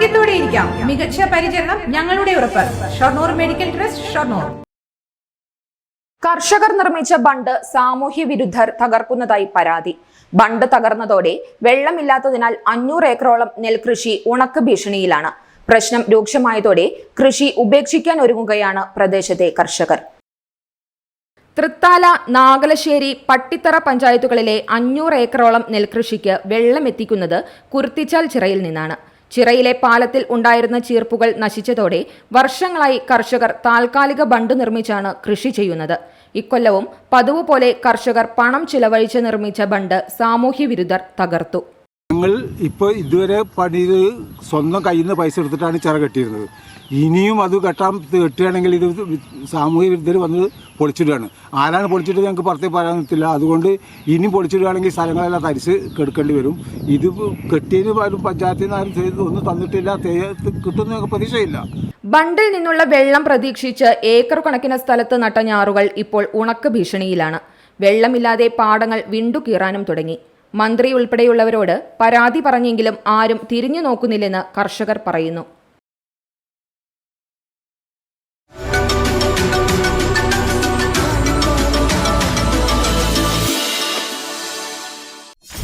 ആരോഗ്യത്തോടെ ഇരിക്കാം. മികച്ച പരിചരണം ഞങ്ങളുടെ ഉറപ്പ്. Shoranur medical trust Shoranur. കർഷകർ നിർമ്മിച്ച ബണ്ട് സാമൂഹ്യ വിരുദ്ധർ തകർക്കുന്നതായി പരാതി. ബണ്ട് തകർന്നതോടെ വെള്ളമില്ലാത്തതിനാൽ അഞ്ഞൂറ് ഏക്കറോളം നെൽകൃഷി ഉണക്ക് ഭീഷണിയിലാണ്. പ്രശ്നം രൂക്ഷമായതോടെ കൃഷി ഉപേക്ഷിക്കാൻ ഒരുങ്ങുകയാണ് പ്രദേശത്തെ കർഷകർ. തൃത്താല നാഗലശ്ശേരി പട്ടിത്തറ പഞ്ചായത്തുകളിലെ അഞ്ഞൂറ് ഏക്കറോളം നെൽകൃഷിക്ക് വെള്ളമെത്തിക്കുന്നത് കുർത്തിച്ചാൽ ചിറയിൽ നിന്നാണ്. ചിറയിലെ പാലത്തിൽ ഉണ്ടായിരുന്ന ചീർപ്പുകൾ നശിച്ചതോടെ വർഷങ്ങളായി കർഷകർ താൽക്കാലിക ബണ്ട് നിർമ്മിച്ചാണ് കൃഷി ചെയ്യുന്നത്. ഇക്കൊല്ലവും പതിവ് പോലെ കർഷകർ പണം ചിലവഴിച്ച് നിർമ്മിച്ച ബണ്ട് സാമൂഹ്യ വിരുദ്ധർ തകർത്തു. ഞങ്ങൾ ഇപ്പോൾ ഇതുവരെ പണിത് സ്വന്തം കയ്യിൽ നിന്ന് പൈസ എടുത്തിട്ടാണ് ചിറ കെട്ടിയിരുന്നത്. ഇനിയും അത് കെട്ടാൻ കെട്ടുകയാണെങ്കിൽ ഇത് സാമൂഹ്യ വിരുദ്ധർ വന്ന് പൊളിച്ചിടുകയാണ്. ആരാണ് പൊളിച്ചിട്ട് ഞങ്ങൾക്ക് പുറത്തെ പറയാൻ പറ്റില്ല അതുകൊണ്ട് ഇനി പൊളിച്ചിടുകയാണെങ്കിൽ സ്ഥലങ്ങളെല്ലാം തരിച്ച് കെടുക്കേണ്ടി വരും. ഇത് കെട്ടിയതിന് ആരും പഞ്ചായത്തിൽ നിന്ന് ആരും ഒന്നും തന്നിട്ടില്ല. കിട്ടുമെന്ന് ഞങ്ങൾക്ക് പ്രതീക്ഷയില്ല. ബണ്ടിൽ നിന്നുള്ള വെള്ളം പ്രതീക്ഷിച്ച് ഏക്കർ കണക്കിന് സ്ഥലത്ത് നട്ട ഞാറുകൾ ഇപ്പോൾ ഉണക്ക് ഭീഷണിയിലാണ്. വെള്ളമില്ലാതെ പാടങ്ങൾ വിണ്ടുകീറാനും തുടങ്ങി. മന്ത്രി ഉൾപ്പെടെയുള്ളവരോട് പരാതി പറഞ്ഞെങ്കിലും ആരും തിരിഞ്ഞു നോക്കുന്നില്ലെന്ന് കർഷകർ പറയുന്നു.